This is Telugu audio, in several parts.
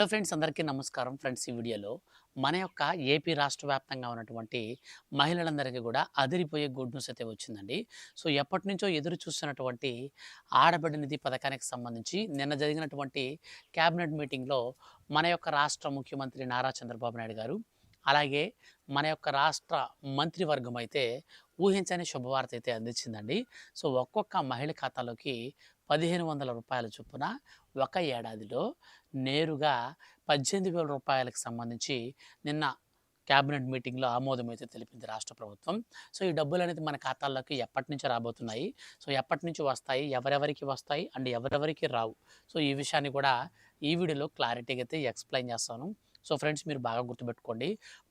హలో ఫ్రెండ్స్ అందరికీ నమస్కారం. ఫ్రెండ్స్ ఈ వీడియోలో మన యొక్క ఏపీ రాష్ట్ర వ్యాప్తంగా ఉన్నటువంటి మహిళలందరికీ కూడా అదిరిపోయే గుడ్ న్యూస్ అయితే వచ్చిందండి. సో ఎప్పటి నుంచో ఎదురు చూస్తున్నటువంటి ఆడబిడ్డ నిధి పథకానికి సంబంధించి నిన్న జరిగినటువంటి క్యాబినెట్ మీటింగ్లో మన యొక్క రాష్ట్ర ముఖ్యమంత్రి నారా చంద్రబాబు నాయుడు గారు అలాగే మన యొక్క రాష్ట్ర మంత్రివర్గం అయితే ఊహించని శుభవార్త అయితే అందించిందండి. సో ఒక్కొక్క మహిళ ఖాతాలోకి పదిహేను వందల రూపాయల చొప్పున ఒక ఏడాదిలో నేరుగా పద్దెనిమిది వేల రూపాయలకు సంబంధించి నిన్న క్యాబినెట్ మీటింగ్లో ఆమోదం అయితే తెలిపింది రాష్ట్ర ప్రభుత్వం. సో ఈ డబ్బులు అనేది మన ఖాతాల్లోకి ఎప్పటి నుంచి రాబోతున్నాయి. సో ఎప్పటి నుంచి వస్తాయి ఎవరెవరికి వస్తాయి అండ్ ఎవరెవరికి రావు. సో ఈ విషయాన్ని కూడా ఈ వీడియోలో క్లారిటీగా అయితే ఎక్స్ప్లెయిన్ చేస్తాను. సో ఫ్రెండ్స్ మీరు బాగా గుర్తుపెట్టుకోండి.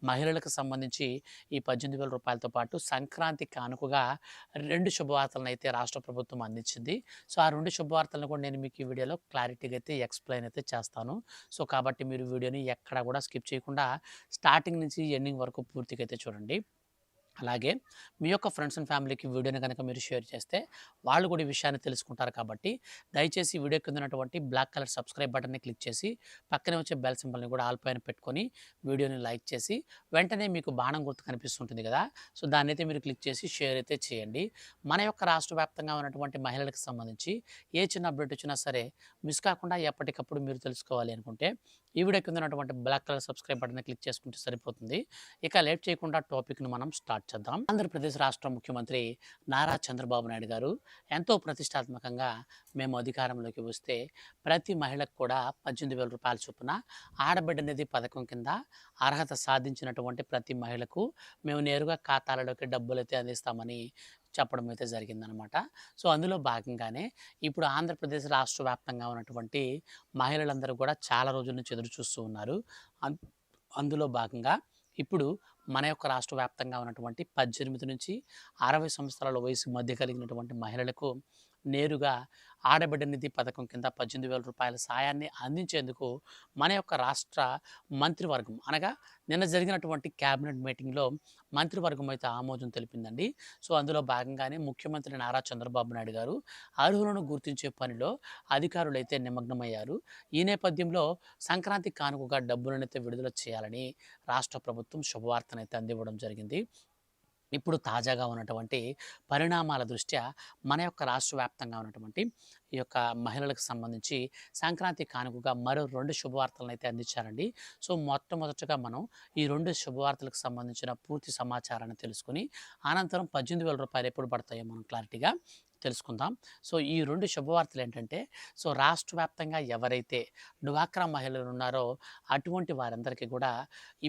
మహిళలకు సంబంధించి ఈ పద్దెనిమిది వేల రూపాయలతో పాటు సంక్రాంతి కానుకగా రెండు శుభవార్తలను అయితే రాష్ట్ర ప్రభుత్వం అందించింది. సో ఆ రెండు శుభవార్తలను కూడా నేను మీకు ఈ వీడియోలో క్లారిటీగా అయితే ఎక్స్ప్లెయిన్ అయితే చేస్తాను. సో కాబట్టి మీరు వీడియోని ఎక్కడా కూడా స్కిప్ చేయకుండా స్టార్టింగ్ నుంచి ఎండింగ్ వరకు పూర్తిగా అయితే చూడండి. అలాగే మీ యొక్క ఫ్రెండ్స్ అండ్ ఫ్యామిలీకి వీడియోని కనుక మీరు షేర్ చేస్తే వాళ్ళు కూడా ఈ విషయాన్ని తెలుసుకుంటారు కాబట్టి దయచేసి వీడియో కింద ఉన్నటువంటి బ్లాక్ కలర్ సబ్స్క్రైబ్ బటన్ని క్లిక్ చేసి పక్కనే వచ్చే బెల్ సింబల్ని కూడా ఆల్ పైన పెట్టుకొని వీడియోని లైక్ చేసి వెంటనే మీకు బాణం గుర్తు కనిపిస్తుంటుంది కదా సో దాన్ని అయితే మీరు క్లిక్ చేసి షేర్ అయితే చేయండి. మన యొక్క రాష్ట్ర వ్యాప్తంగా ఉన్నటువంటి మహిళలకు సంబంధించి ఏ చిన్న అప్డేట్ వచ్చినా సరే మిస్ కాకుండా ఎప్పటికప్పుడు మీరు తెలుసుకోవాలి అనుకుంటే ఈ వీడియో కింద ఉన్నటువంటి black colour subscribe button click చేసుకుంటే సరిపోతుంది. ఇక లేట్ చేయకుండా టాపిక్ను మనం స్టార్ట్ చేద్దాం ఆంధ్రప్రదేశ్ రాష్ట్ర ముఖ్యమంత్రి నారా చంద్రబాబు నాయుడు గారు ఎంతో ప్రతిష్టాత్మకంగా మేము అధికారంలోకి వస్తే ప్రతి మహిళకు కూడా పద్దెనిమిది వేల రూపాయల చొప్పున ఆడబిడ్డ నిధి పథకం కింద అర్హత సాధించినటువంటి ప్రతి మహిళకు మేము నేరుగా ఖాతాలలోకి డబ్బులు అయితే అందిస్తామని చెప్పడం అయితే జరిగిందనమాట. సో అందులో భాగంగానే ఇప్పుడు ఆంధ్రప్రదేశ్ రాష్ట్ర వ్యాప్తంగా ఉన్నటువంటి మహిళలందరూ కూడా చాలా రోజుల నుంచి ఎదురు చూస్తూ ఉన్నారు. అందులో భాగంగా ఇప్పుడు మన యొక్క రాష్ట్ర వ్యాప్తంగా ఉన్నటువంటి పద్దెనిమిది నుంచి అరవై సంవత్సరాల వయసు మధ్య కలిగినటువంటి మహిళలకు నేరుగా ఆడబిడ్డ నిధి పథకం కింద పద్దెనిమిది వేల రూపాయల సాయాన్ని అందించేందుకు మన యొక్క రాష్ట్ర మంత్రివర్గం అనగా నిన్న జరిగినటువంటి క్యాబినెట్ మీటింగ్లో మంత్రివర్గం అయితే ఆమోదం తెలిపిందండి. సో అందులో భాగంగానే ముఖ్యమంత్రి నారా చంద్రబాబు నాయుడు గారు అర్హులను గుర్తించే పనిలో అధికారులైతే నిమగ్నమయ్యారు. ఈ నేపథ్యంలో సంక్రాంతి కానుకగా డబ్బులనైతే విడుదల చేయాలని రాష్ట్ర ప్రభుత్వం శుభవార్తనైతే అందివ్వడం జరిగింది. ఇప్పుడు తాజాగా ఉన్నటువంటి పరిణామాల దృష్ట్యా మన యొక్క రాష్ట్ర వ్యాప్తంగా ఉన్నటువంటి ఈ యొక్క మహిళలకు సంబంధించి సంక్రాంతి కానుకగా మరో రెండు శుభవార్తలను అయితే అందించారండి. సో మొట్టమొదటగా మనం ఈ రెండు శుభవార్తలకు సంబంధించిన పూర్తి సమాచారాన్ని తెలుసుకుని అనంతరం పద్దెనిమిది వేల రూపాయలు ఎప్పుడు పడతాయో మనం క్లారిటీగా తెలుసుకుందాం. సో ఈ రెండు శుభవార్తలు ఏంటంటే సో రాష్ట్ర వ్యాప్తంగా ఎవరైతే డ్వాక్రా మహిళలు ఉన్నారో అటువంటి వారందరికీ కూడా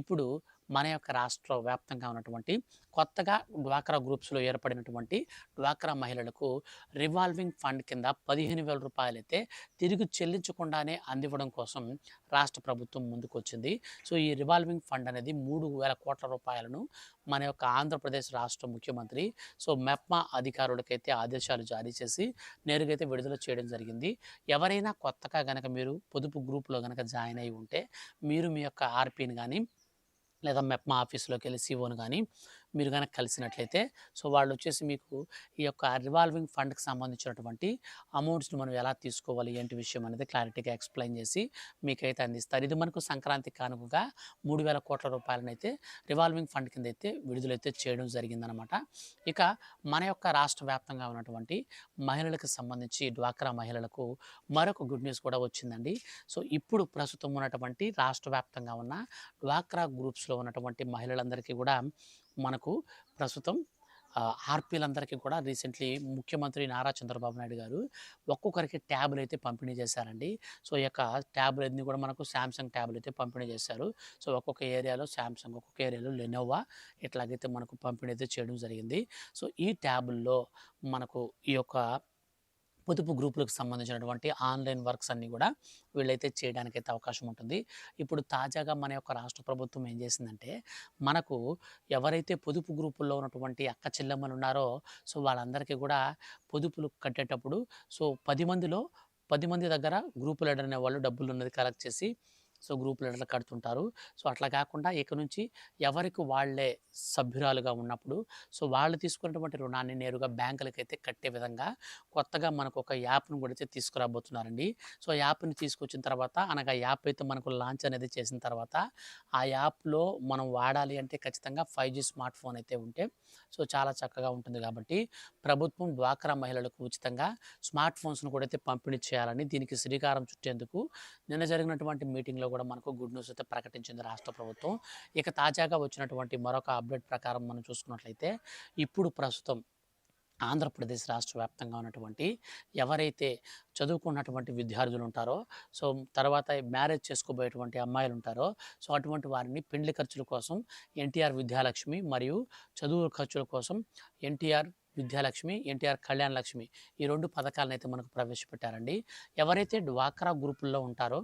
ఇప్పుడు మన యొక్క రాష్ట్ర వ్యాప్తంగా ఉన్నటువంటి కొత్తగా డ్వాక్రా గ్రూప్స్లో ఏర్పడినటువంటి డ్వాక్రా మహిళలకు రివాల్వింగ్ ఫండ్ కింద పదిహేను వేల రూపాయలైతే తిరిగి చెల్లించకుండానే అందివ్వడం కోసం రాష్ట్ర ప్రభుత్వం ముందుకు వచ్చింది సో ఈ రివాల్వింగ్ ఫండ్ అనేది మూడు వేల కోట్ల రూపాయలను మన యొక్క ఆంధ్రప్రదేశ్ రాష్ట్ర ముఖ్యమంత్రి సో మెప్మా అధికారులకైతే ఆదేశాలు జారీ చేసి నేరుగా అయితే విడుదల చేయడం జరిగింది. ఎవరైనా కొత్తగా గనక మీరు పొదుపు గ్రూప్లో గనక జాయిన్ అయి ఉంటే మీరు మీ యొక్క ఆర్పీని కానీ లేదా మెప్మా ఆఫీస్లోకి వెళ్ళి సిఓని కానీ మీరు కనుక కలిసినట్లయితే సో వాళ్ళు వచ్చేసి మీకు ఈ యొక్క రివాల్వింగ్ ఫండ్కి సంబంధించినటువంటి అమౌంట్స్ని మనం ఎలా తీసుకోవాలి ఏంటి విషయం అనేది క్లారిటీగా ఎక్స్ప్లెయిన్ చేసి మీకైతే అందిస్తారు. ఇది మనకు సంక్రాంతి కానుకగా మూడు వేల కోట్ల రూపాయలను అయితే రివాల్వింగ్ ఫండ్ కింద అయితే విడుదలైతే చేయడం జరిగిందనమాట. ఇక మన యొక్క రాష్ట్ర వ్యాప్తంగా ఉన్నటువంటి మహిళలకు సంబంధించి డ్వాక్రా మహిళలకు మరొక గుడ్ న్యూస్ కూడా వచ్చిందండి. సో ఇప్పుడు ప్రస్తుతం ఉన్నటువంటి రాష్ట్ర వ్యాప్తంగా ఉన్న డ్వాక్రా గ్రూప్స్లో ఉన్నటువంటి మహిళలందరికీ కూడా మనకు ప్రస్తుతం ఆర్పీలందరికీ కూడా రీసెంట్లీ ముఖ్యమంత్రి నారా చంద్రబాబు నాయుడు గారు ఒక్కొక్కరికి ట్యాబ్లు అయితే పంపిణీ చేశారండి. సో ఈ యొక్క ట్యాబ్లు అన్ని కూడా మనకు శాంసంగ్ ట్యాబ్లు అయితే పంపిణీ చేశారు. సో ఒక్కొక్క ఏరియాలో శాంసంగ్ ఒక్కొక్క ఏరియాలో లెనోవా ఇట్లాగైతే మనకు పంపిణీ అయితే చేయడం జరిగింది. సో ఈ ట్యాబుల్లో మనకు ఈ యొక్క పొదుపు గ్రూపులకు సంబంధించినటువంటి ఆన్లైన్ వర్క్స్ అన్నీ కూడా వీళ్ళైతే చేయడానికైతే అవకాశం ఉంటుంది. ఇప్పుడు తాజాగా మన యొక్క రాష్ట్ర ప్రభుత్వం ఏం చేసిందంటే మనకు ఎవరైతే పొదుపు గ్రూపుల్లో ఉన్నటువంటి అక్క చెల్లెమ్మలు ఉన్నారో సో వాళ్ళందరికీ కూడా పొదుపులు కట్టేటప్పుడు సో పది మందిలో పది మంది దగ్గర గ్రూపులు లీడర్ అనే వాళ్ళు డబ్బులు ఉన్నది కలెక్ట్ చేసి సో గ్రూప్ లీడర్లు కడుతుంటారు. సో అట్లా కాకుండా ఇక నుంచి ఎవరికి వాళ్ళే సభ్యురాలుగా ఉన్నప్పుడు సో వాళ్ళు తీసుకున్నటువంటి రుణాన్ని నేరుగా బ్యాంకులకైతే కట్టే విధంగా కొత్తగా మనకు ఒక యాప్ను కూడా అయితే తీసుకురాబోతున్నారండి. సో యాప్ని తీసుకొచ్చిన తర్వాత అనగా యాప్ అయితే మనకు లాంచ్ అనేది చేసిన తర్వాత ఆ యాప్లో మనం వాడాలి అంటే ఖచ్చితంగా ఫైవ్ జీ స్మార్ట్ ఫోన్ అయితే ఉంటే సో చాలా చక్కగా ఉంటుంది కాబట్టి ప్రభుత్వం డ్వాక్రా మహిళలకు ఉచితంగా స్మార్ట్ ఫోన్స్ను కూడా అయితే పంపిణీ చేయాలని దీనికి శ్రీకారం చుట్టేందుకు నిన్న జరిగినటువంటి మీటింగ్లో కూడా మనకు గుడ్ న్యూస్ అయితే ప్రకటించింది రాష్ట్ర ప్రభుత్వం. ఇక తాజాగా వచ్చినటువంటి మరొక అప్డేట్ ప్రకారం మనం చూసుకున్నట్లయితే ఇప్పుడు ప్రస్తుతం ఆంధ్రప్రదేశ్ రాష్ట్ర వ్యాప్తంగా ఉన్నటువంటి ఎవరైతే చదువుకున్నటువంటి విద్యార్థులు ఉంటారో సో తర్వాత మ్యారేజ్ చేసుకోబోయేటువంటి అమ్మాయిలు ఉంటారో సో అటువంటి వారిని పెండ్లి ఖర్చుల కోసం ఎన్టీఆర్ విద్యాలక్ష్మి మరియు చదువు ఖర్చుల కోసం ఎన్టీఆర్ విద్యాలక్ష్మి ఎన్టీఆర్ కళ్యాణ లక్ష్మి ఈ రెండు పథకాలను అయితే మనకు ప్రవేశపెట్టారండి. ఎవరైతే డ్వాక్రా గ్రూపుల్లో ఉంటారో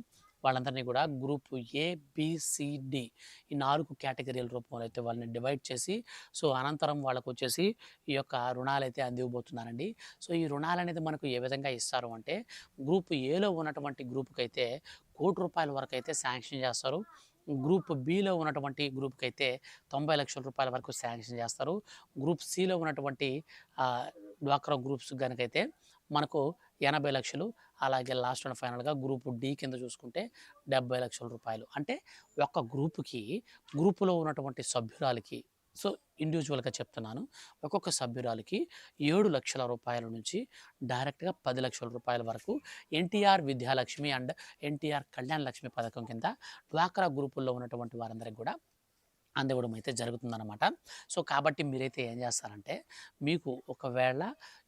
వాళ్ళందరినీ కూడా గ్రూప్ ఏ బిసిడి ఈ నాలుగు కేటగిరీల రూపంలో అయితే వాళ్ళని డివైడ్ చేసి సో అనంతరం వాళ్ళకు వచ్చేసి ఈ యొక్క రుణాలు అయితే అందివ్వబోతున్నారండి. సో ఈ రుణాలు అనేది మనకు ఏ విధంగా ఇస్తారు అంటే గ్రూప్ ఏలో ఉన్నటువంటి గ్రూప్కి అయితే కోటి రూపాయల వరకు అయితే శాంక్షన్ చేస్తారు. గ్రూప్ బిలో ఉన్నటువంటి గ్రూప్కి అయితే తొంభై లక్షల రూపాయల వరకు శాంక్షన్ చేస్తారు. గ్రూప్ సిలో ఉన్నటువంటి డ్వాక్రా గ్రూప్స్ కనుకైతే మనకు ఎనభై లక్షలు అలాగే లాస్ట్ అండ్ ఫైనల్గా గ్రూప్ డి కింద చూసుకుంటే డెబ్బై లక్షల రూపాయలు. అంటే ఒక్క గ్రూపుకి గ్రూపులో ఉన్నటువంటి సభ్యురాలకి సో ఇండివిజువల్గా చెప్తున్నాను ఒక్కొక్క సభ్యురాలకి ఏడు లక్షల రూపాయల నుంచి డైరెక్ట్గా పది లక్షల రూపాయల వరకు ఎన్టీఆర్ విద్యాలక్ష్మి అండ్ ఎన్టీఆర్ కళ్యాణ లక్ష్మి పథకం కింద డ్వాక్రా గ్రూపుల్లో ఉన్నటువంటి వారందరికీ కూడా అందివ్వడం అయితే జరుగుతుందన్నమాట. సో కాబట్టి మీరైతే ఏం చేస్తారంటే మీకు ఒకవేళ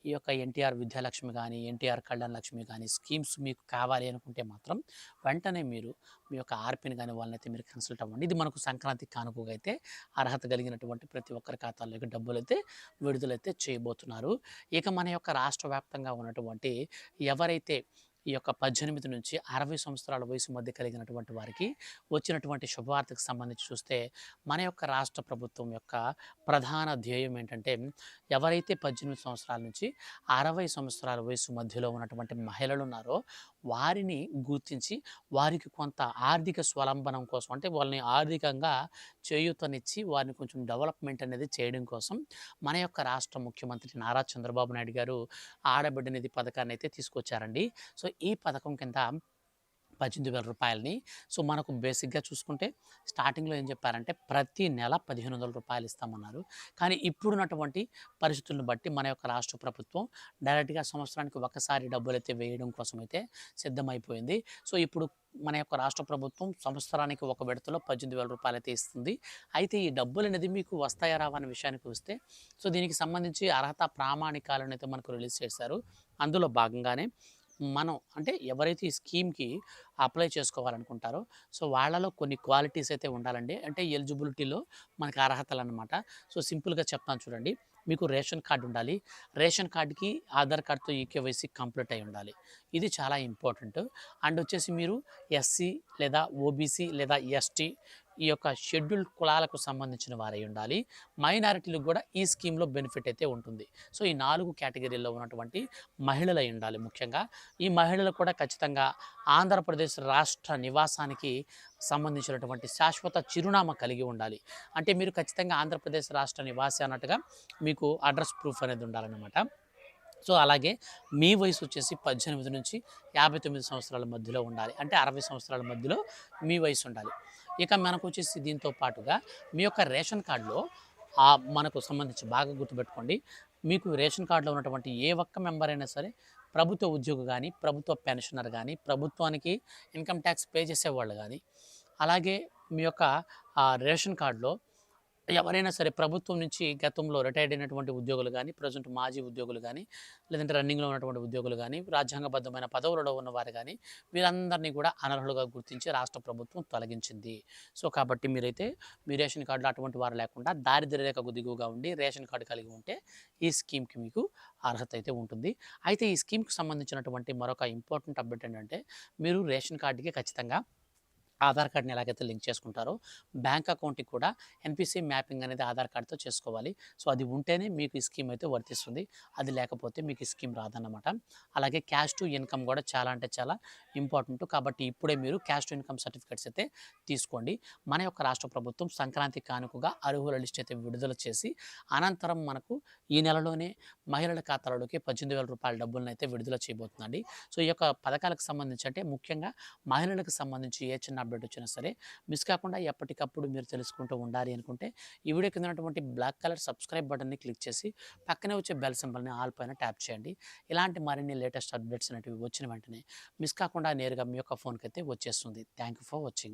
ఈ యొక్క ఎన్టీఆర్ విద్యాలక్ష్మి కానీ ఎన్టీఆర్ కళ్యాణ లక్ష్మి కానీ స్కీమ్స్ మీకు కావాలి అనుకుంటే మాత్రం వెంటనే మీరు మీ యొక్క ఆర్పిని కానీ వాళ్ళనైతే మీరు కన్సల్ట్ అవ్వండి. ఇది మనకు సంక్రాంతి కానుకగా అయితే అర్హత కలిగినటువంటి ప్రతి ఒక్కరి ఖాతాల్లోకి డబ్బులు అయితే విడుదలైతే చేయబోతున్నారు. ఇక మన యొక్క రాష్ట్ర వ్యాప్తంగా ఉన్నటువంటి ఎవరైతే ఈ యొక్క పద్దెనిమిది నుంచి అరవై సంవత్సరాల వయసు మధ్య కలిగినటువంటి వారికి వచ్చినటువంటి శుభవార్తకు సంబంధించి చూస్తే మన యొక్క రాష్ట్ర ప్రభుత్వం యొక్క ప్రధాన ధ్యేయం ఏంటంటే ఎవరైతే పద్దెనిమిది సంవత్సరాల నుంచి అరవై సంవత్సరాల వయసు మధ్యలో ఉన్నటువంటి మహిళలు ఉన్నారో వారిని గుర్తించి వారికి కొంత ఆర్థిక స్వలంబనం కోసం అంటే వాళ్ళని ఆర్థికంగా చేయూతనిచ్చి వారిని కొంచెం డెవలప్మెంట్ అనేది చేయడం కోసం మన యొక్క రాష్ట్ర ముఖ్యమంత్రి నారా చంద్రబాబు నాయుడు గారు ఆడబిడ్డ నిధి పథకాన్ని అయితే తీసుకొచ్చారండి. సో ఈ పథకం కింద పద్దెనిమిది వేల రూపాయలని. సో మనకు బేసిక్గా చూసుకుంటే స్టార్టింగ్లో ఏం చెప్పారంటే ప్రతి నెల పదిహేను వందల రూపాయలు ఇస్తామన్నారు. కానీ ఇప్పుడున్నటువంటి పరిస్థితులను బట్టి మన యొక్క రాష్ట్ర ప్రభుత్వం డైరెక్ట్గా సంవత్సరానికి ఒకసారి డబ్బులు అయితే వేయడం కోసం అయితే సిద్ధమైపోయింది. సో ఇప్పుడు మన యొక్క రాష్ట్ర ప్రభుత్వం సంవత్సరానికి ఒక విడతలో పద్దెనిమిది వేల రూపాయలు అయితే ఇస్తుంది. అయితే ఈ డబ్బులు అనేది మీకు వస్తాయా రావా అనే విషయానికి వస్తే సో దీనికి సంబంధించి అర్హత ప్రామాణికాలను అయితే మనకు రిలీజ్ చేశారు. అందులో భాగంగానే మనం అంటే ఎవరైతే ఈ స్కీమ్కి అప్లై చేసుకోవాలనుకుంటారో సో వాళ్ళలో కొన్ని క్వాలిటీస్ అయితే ఉండాలండి. అంటే ఎలిజిబిలిటీలో మనకి అర్హతలు అనమాట సో సింపుల్గా చెప్తాను చూడండి. మీకు రేషన్ కార్డు ఉండాలి. రేషన్ కార్డుకి ఆధార్ కార్డుతో ఈకేవైసీ కంప్లీట్ అయి ఉండాలి. ఇది చాలా ఇంపార్టెంట్. అండ్ వచ్చేసి మీరు ఎస్సీ లేదా ఓబీసీ లేదా ఎస్టీ ఈ యొక్క షెడ్యూల్ కులాలకు సంబంధించిన వారై ఉండాలి. మైనారిటీలకు కూడా ఈ స్కీమ్లో బెనిఫిట్ అయితే ఉంటుంది. సో ఈ నాలుగు కేటగిరీల్లో ఉన్నటువంటి మహిళలు ఉండాలి ముఖ్యంగా. ఈ మహిళలు కూడా ఖచ్చితంగా ఆంధ్రప్రదేశ్ రాష్ట్ర నివాసానికి సంబంధించినటువంటి శాశ్వత చిరునామా కలిగి ఉండాలి. అంటే మీరు ఖచ్చితంగా ఆంధ్రప్రదేశ్ రాష్ట్ర నివాసి అన్నట్టుగా మీకు అడ్రస్ ప్రూఫ్ అనేది ఉండాలన్నమాట. సో అలాగే మీ వయసు వచ్చేసి పద్దెనిమిది నుంచి యాభై తొమ్మిది సంవత్సరాల మధ్యలో ఉండాలి. అంటే అరవై సంవత్సరాల మధ్యలో మీ వయసు ఉండాలి. ఇక మనకు వచ్చేసి దీంతో పాటుగా మీ యొక్క రేషన్ కార్డులో ఆ మనకు సంబంధించి బాగా గుర్తుపెట్టుకోండి. మీకు రేషన్ కార్డులో ఉన్నటువంటి ఏ ఒక్క మెంబర్ అయినా సరే ప్రభుత్వ ఉద్యోగి కానీ ప్రభుత్వ పెన్షనర్ కానీ ప్రభుత్వానికి ఇన్కమ్ ట్యాక్స్ పే చేసేవాళ్ళు కానీ అలాగే మీ యొక్క రేషన్ కార్డులో ఎవరైనా సరే ప్రభుత్వం నుంచి గతంలో రిటైర్డ్ అయినటువంటి ఉద్యోగులు కానీ ప్రజెంట్ మాజీ ఉద్యోగులు కానీ లేదంటే రన్నింగ్లో ఉన్నటువంటి ఉద్యోగులు కానీ రాజ్యాంగబద్ధమైన పదవులలో ఉన్నవారు కానీ వీరందరినీ కూడా అనర్హులుగా గుర్తించి రాష్ట్ర ప్రభుత్వం తొలగించింది. సో కాబట్టి మీరైతే మీ రేషన్ కార్డులో అటువంటి వారు లేకుండా దారిద్ర్య రేఖకు దిగువగా ఉండి రేషన్ కార్డు కలిగి ఉంటే ఈ స్కీమ్కి మీకు అర్హత అయితే ఉంటుంది. అయితే ఈ స్కీమ్కి సంబంధించినటువంటి మరొక ఇంపార్టెంట్ అప్డేట్ ఏంటంటే మీరు రేషన్ కార్డుకి ఖచ్చితంగా ఆధార్ కార్డ్‌ని ఎలాగైతే లింక్ చేసుకుంటారో, బ్యాంక్ అకౌంట్‌కి కూడా ఎన్‌పీసీ మ్యాపింగ్ అనేది ఆధార్ కార్డ్‌తో చేసుకోవాలి. సో, అది ఉంటేనే మీకు ఈ స్కీమ్ అయితే వర్తిస్తుంది. అది లేకపోతే మీకు ఈ స్కీమ్ రాదన్నమాట. అలాగే క్యాష్ టు ఇన్‌కమ్ కూడా చాలా అంటే చాలా ఇంపార్టెంట్. కాబట్టి ఇప్పుడే మీరు క్యాష్ టు ఇన్‌కమ్ సర్టిఫికేట్స్ అయితే తీసుకోండి. మన యొక్క రాష్ట్ర ప్రభుత్వం సంక్రాంతి కానుకగా అర్హుల లిస్ట్ అయితే విడుదల చేసి, అనంతరం మనకు ఈ నెలలోనే మహిళల ఖాతాలలోకి రూ. 18,000 డబ్బులనైతే విడుదల చేయబోతుందండి. సో, ఈ యొక్క పథకాలకు సంబంధించి అంటే ముఖ్యంగా మహిళలకు సంబంధించి ఏ చిన్న అప్డేట్ వచ్చినా సరే మిస్ కాకుండా ఎప్పటికప్పుడు మీరు తెలుసుకుంటూ ఉండాలి అనుకుంటే, ఈ వీడియో కింద ఉన్నటువంటి బ్లాక్ కలర్ సబ్స్క్రైబ్ బటన్‌ని క్లిక్ చేసి, పక్కనే వచ్చే బెల్ సింబల్‌ని ఆల్ పైన ట్యాప్ చేయండి. ఇలాంటి మరిన్ని లేటెస్ట్ అప్డేట్స్ అనేటివి వచ్చిన వెంటనే మిస్ కాకుండా నేరుగా మీ యొక్క ఫోన్‌కైతే వచ్చేస్తుంది. Thank you for watching.